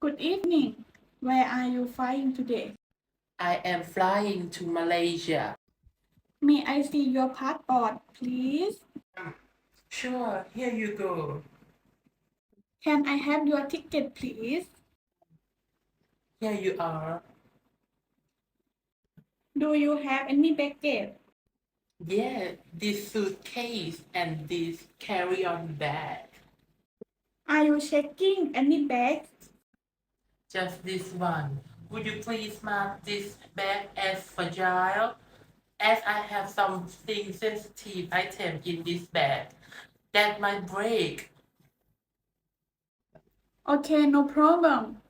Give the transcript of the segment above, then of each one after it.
Good evening. Where are you flying today? I am flying to Malaysia. May I see your passport, please? Sure, here you go. Can I have your ticket, please? Here you are. Do you have any baggage? Yeah, this suitcase and this carry-on bag. Are you checking any bags? Just this one. Would you please mark this bag as fragile? As I have something sensitive item in this bag that might break. Okay, no problem.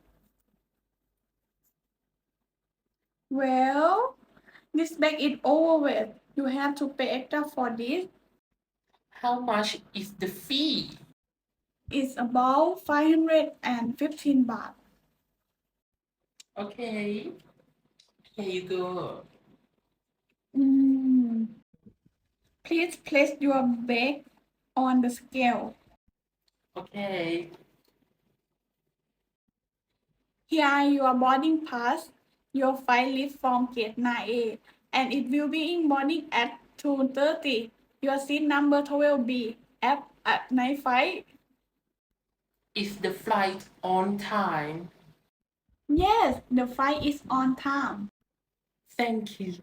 Well, this bag is overweight. You have to pay extra for this. How much is the fee? It's about 515 baht. Okay. Here you go. Mm. Please place your bag on the scale. Okay. Here are your boarding pass. Your flight leaves from gate 9A and it will be in boarding at 2.30. Your seat number 12B at, at night flight. Is the flight on time? Yes, the flight is on time. Thank you.